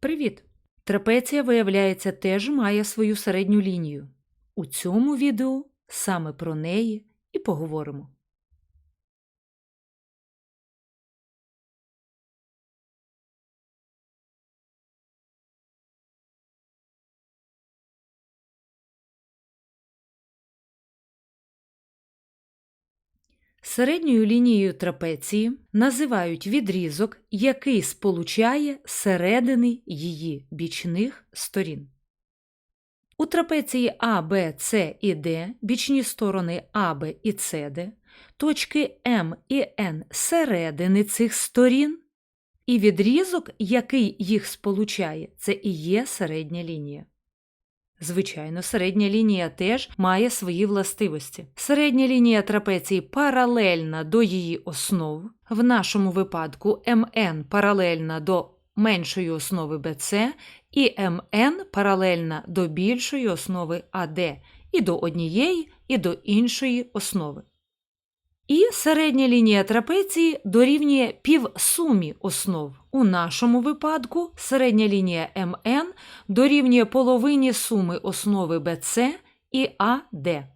Привіт! Трапеція, виявляється, теж має свою середню лінію. У цьому відео саме про неї і поговоримо. Середньою лінією трапеції називають відрізок, який сполучає середини її бічних сторін. У трапеції А, Б, С і Д бічні сторони А, Б і СД, точки М і Н середини цих сторін, і відрізок, який їх сполучає, це і є середня лінія. Звичайно, середня лінія теж має свої властивості. Середня лінія трапеції паралельна до її основ. В нашому випадку МН паралельна до меншої основи БЦ, і МН паралельна до більшої основи АД і до однієї, і до іншої основи. І середня лінія трапеції дорівнює півсумі основ. У нашому випадку середня лінія МН дорівнює половині суми основи BC і AD.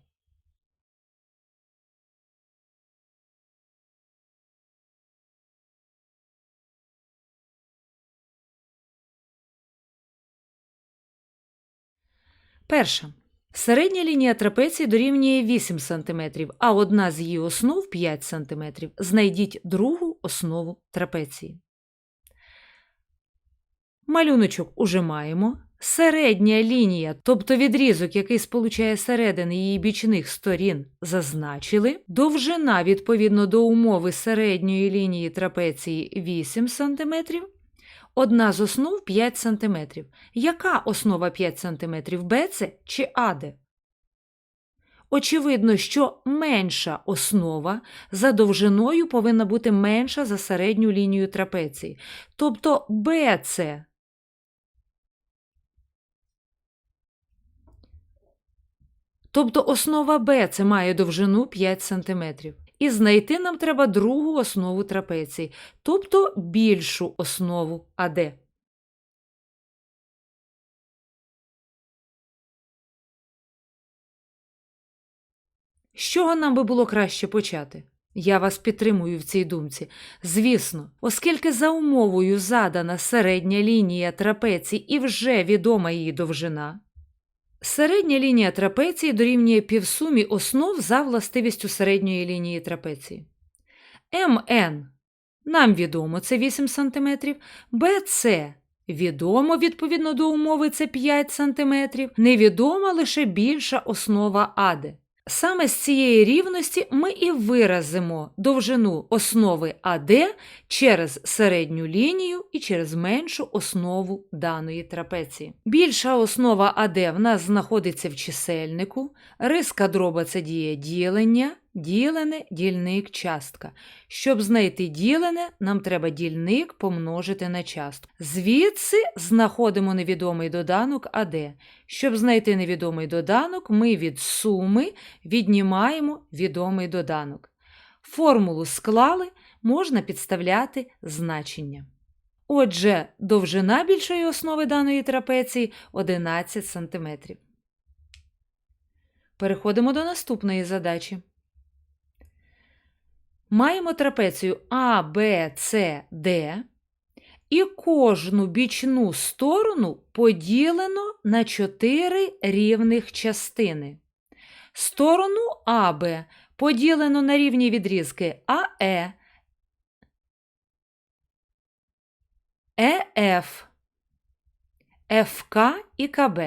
Перше. Середня лінія трапеції дорівнює 8 см, а одна з її основ 5 см. Знайдіть другу основу трапеції. Малюночок уже маємо. Середня лінія, тобто відрізок, який сполучає середини її бічних сторін, зазначили. Довжина відповідно до умови середньої лінії трапеції 8 см. Одна з основ 5 см. Яка основа 5 см БЦ чи АД? Очевидно, що менша основа за довжиною повинна бути менша за середню лінію трапеції. Тобто БЦ Тобто основа Б це має довжину 5 см. І знайти нам треба другу основу трапеції, тобто більшу основу АД. З чого нам би було краще почати? Я вас підтримую в цій думці. Звісно, оскільки за умовою задана середня лінія трапеції і вже відома її довжина, Середня лінія трапеції дорівнює півсумі основ за властивістю середньої лінії трапеції. МН нам відомо це 8 см, БЦ відомо відповідно до умови це 5 см, невідома лише більша основа АД. Саме з цієї рівності ми і виразимо довжину основи АД через середню лінію і через меншу основу даної трапеції. Більша основа АД в нас знаходиться в чисельнику, риска дроба це діє ділення, ділене, дільник, частка. Щоб знайти ділене, нам треба дільник помножити на частку. Звідси знаходимо невідомий доданок АД. Щоб знайти невідомий доданок, ми від суми віднімаємо відомий доданок. Формулу склали, можна підставляти значення. Отже, довжина більшої основи даної трапеції 11 см. Переходимо до наступної задачі. Маємо трапецію А, Б, С, Д, і кожну бічну сторону поділено на 4 рівних частини. Сторону АБ поділено на рівні відрізки АЕ, ЕФ, ФК і КБ.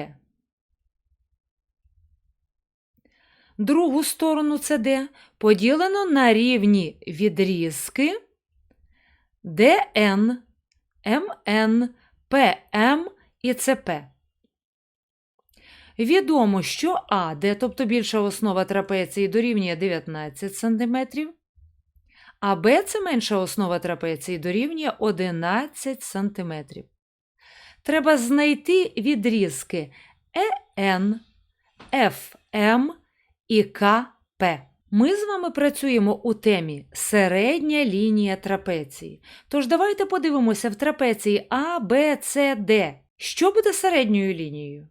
Другу сторону СД поділено на рівні відрізки ДН, МН, ПМ і ЦП. Відомо, що АД, тобто більша основа трапеції, дорівнює 19 см, а Б це менша основа трапеції дорівнює 11 см. Треба знайти відрізки ЕН, ФМ і КП. Ми з вами працюємо у темі середня лінія трапеції. Тож давайте подивимося в трапеції А, Б, С, Д. Що буде середньою лінією?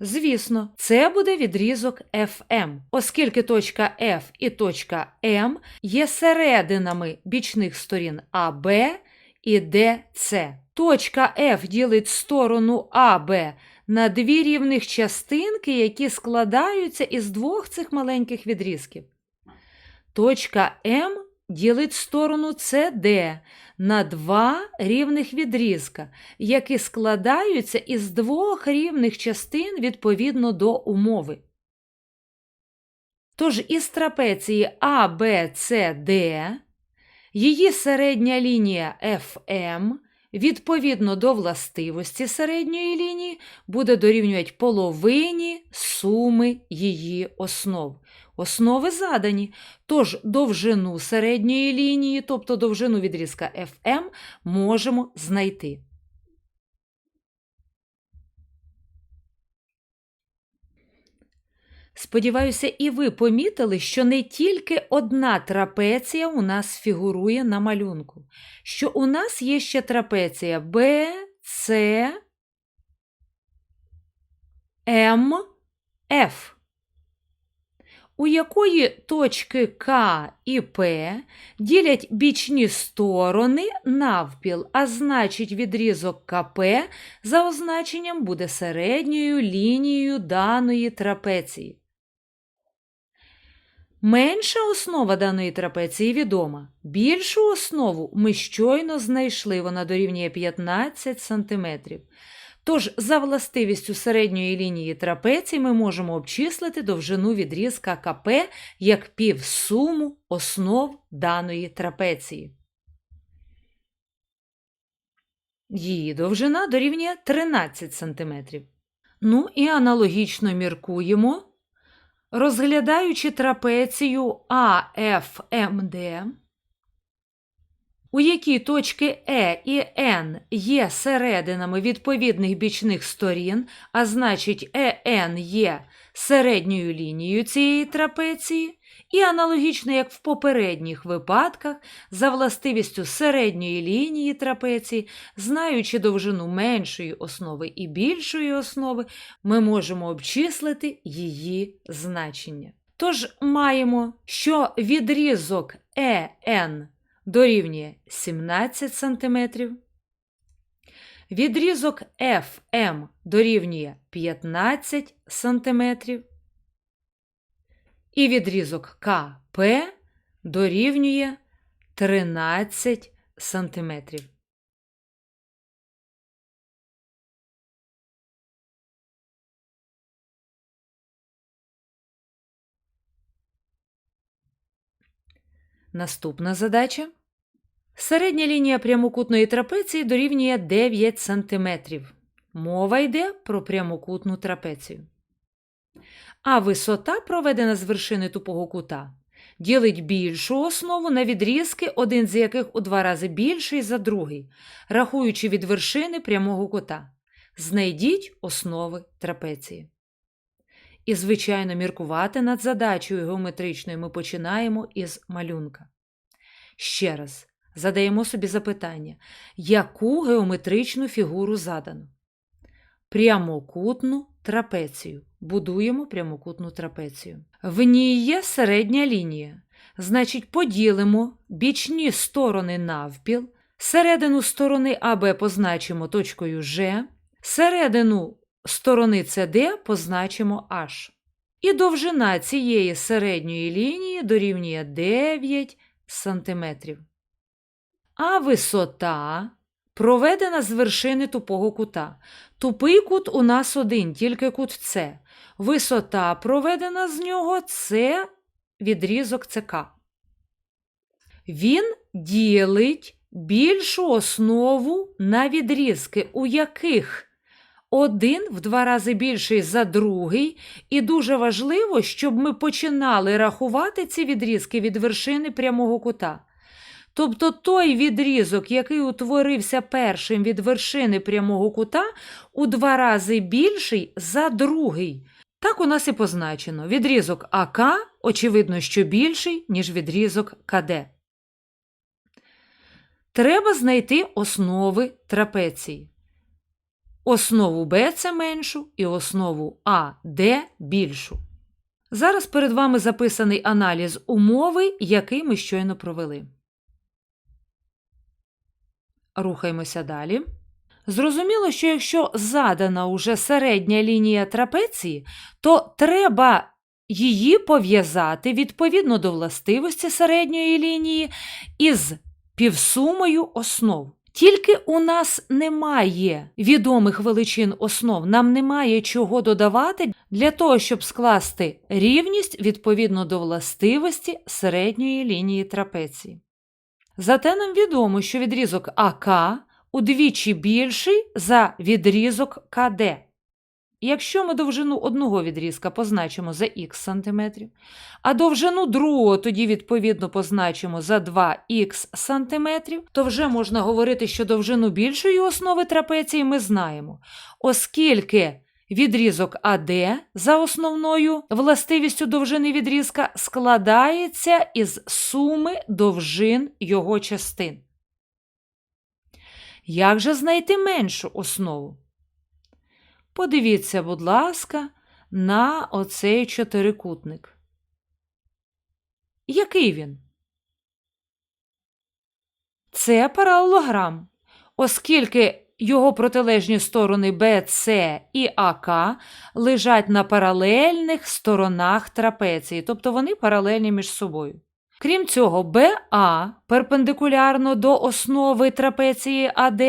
Звісно, це буде відрізок FM, оскільки точка F і точка М є серединами бічних сторін АБ і ДЦ. Точка F ділить сторону АБ на дві рівних частинки, які складаються із двох цих маленьких відрізків. Точка М ділить сторону CD на два рівних відрізка, які складаються із двох рівних частин відповідно до умови. Тож із трапеції ABCD її середня лінія FM відповідно до властивості середньої лінії буде дорівнювати половині суми її основ. Основи задані, тож довжину середньої лінії, тобто довжину відрізка FM, можемо знайти. Сподіваюся, і ви помітили, що не тільки одна трапеція у нас фігурує на малюнку, що у нас є ще трапеція? B, C, M, F, у якої точки К і П ділять бічні сторони навпіл, а значить відрізок КП за означенням буде середньою лінією даної трапеції. Менша основа даної трапеції відома. Більшу основу ми щойно знайшли, вона дорівнює 15 см. Тож, за властивістю середньої лінії трапеції ми можемо обчислити довжину відрізка КП як півсуму основ даної трапеції. Її довжина дорівнює 13 см. Ну і аналогічно міркуємо. Розглядаючи трапецію АФМД, у якій точки Е і Н є серединами відповідних бічних сторін, а значить ЕН є середньою лінією цієї трапеції, і аналогічно як в попередніх випадках, за властивістю середньої лінії трапеції, знаючи довжину меншої основи і більшої основи, ми можемо обчислити її значення. Тож маємо, що відрізок ЕН дорівнює 17 см, відрізок FM дорівнює 15 см, і відрізок КП дорівнює 13 см. Наступна задача. Середня лінія прямокутної трапеції дорівнює 9 см. Мова йде про прямокутну трапецію. А висота, проведена з вершини тупого кута, ділить більшу основу на відрізки, один з яких у два рази більший за другий, рахуючи від вершини прямого кута. Знайдіть основи трапеції. І, звичайно, міркувати над задачею геометричною ми починаємо із малюнка. Ще раз задаємо собі запитання, яку геометричну фігуру задано? Прямокутну трапецію. Будуємо прямокутну трапецію. В ній є середня лінія. Значить, поділимо бічні сторони навпіл, середину сторони АБ позначимо точкою Ж, середину сторони СД позначимо H. І довжина цієї середньої лінії дорівнює 9 см. А висота проведена з вершини тупого кута. Тупий кут у нас один, тільки кут С. Висота проведена з нього це відрізок ЦК. Він ділить більшу основу на відрізки, у яких один в два рази більший за другий, і дуже важливо, щоб ми починали рахувати ці відрізки від вершини прямого кута. Тобто той відрізок, який утворився першим від вершини прямого кута, у два рази більший за другий. Так у нас і позначено. Відрізок АК очевидно, що більший, ніж відрізок КД. Треба знайти основи трапеції. Основу БЦ меншу і основу АД більшу. Зараз перед вами записаний аналіз умови, який ми щойно провели. Рухаємося далі. Зрозуміло, що якщо задана уже середня лінія трапеції, то треба її пов'язати відповідно до властивості середньої лінії із півсумою основ. Тільки у нас немає відомих величин основ, нам немає чого додавати для того, щоб скласти рівність відповідно до властивості середньої лінії трапеції. Зате нам відомо, що відрізок АК удвічі більший за відрізок КД. Якщо ми довжину одного відрізка позначимо за х сантиметрів, а довжину другого тоді відповідно позначимо за 2х сантиметрів, то вже можна говорити, що довжину більшої основи трапеції ми знаємо, оскільки відрізок АД за основною властивістю довжини відрізка складається із суми довжин його частин. Як же знайти меншу основу? Подивіться, будь ласка, на оцей чотирикутник. Який він? Це паралелограм, оскільки його протилежні сторони BC і АК лежать на паралельних сторонах трапеції, тобто вони паралельні між собою. Крім цього, БА перпендикулярно до основи трапеції АД,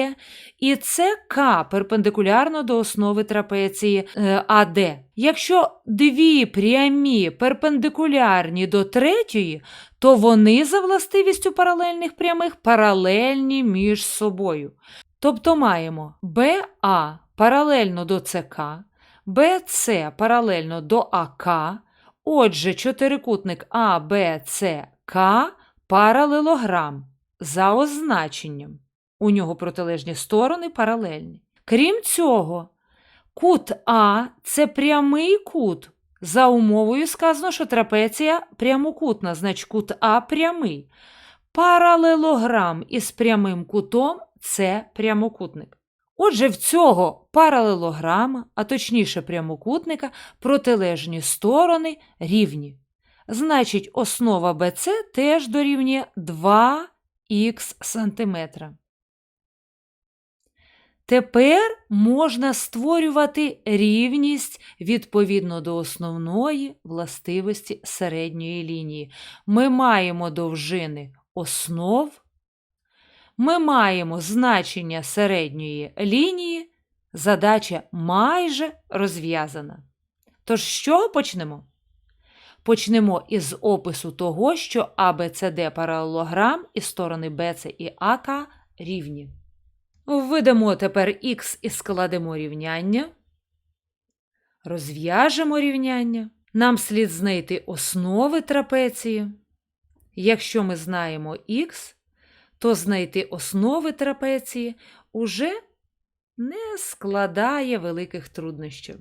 і СК перпендикулярно до основи трапеції е, АД. Якщо дві прямі перпендикулярні до третьої, то вони за властивістю паралельних прямих паралельні між собою. Тобто маємо БА паралельно до ЦК, БЦ паралельно до АК. Отже, чотирикутник АБЦК паралелограм за означенням. У нього протилежні сторони паралельні. Крім цього, кут А це прямий кут. За умовою сказано, що трапеція прямокутна, значить кут А прямий. Паралелограм із прямим кутом це прямокутник. Отже, в цього паралелограма, а точніше прямокутника, протилежні сторони рівні. Значить, основа BC теж дорівнює 2х сантиметра. Тепер можна створювати рівність відповідно до основної властивості середньої лінії. Ми маємо довжини основ, ми маємо значення середньої лінії, задача майже розв'язана. Тож, з чого почнемо? Почнемо із опису того, що ABCD паралелограм і сторони BC і АК рівні. Введемо тепер х і складемо рівняння. Розв'яжемо рівняння. Нам слід знайти основи трапеції. Якщо ми знаємо х, то знайти основи трапеції уже не складає великих труднощів.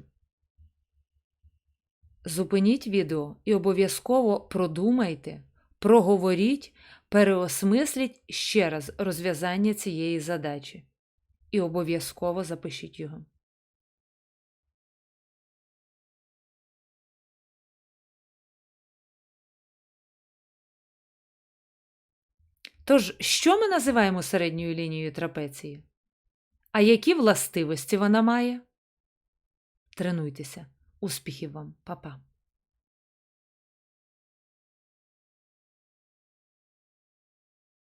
Зупиніть відео і обов'язково продумайте, проговоріть, переосмисліть ще раз розв'язання цієї задачі. І обов'язково запишіть його. Тож, що ми називаємо середньою лінією трапеції? А які властивості вона має? Тренуйтеся. Успіхів вам, Па-па!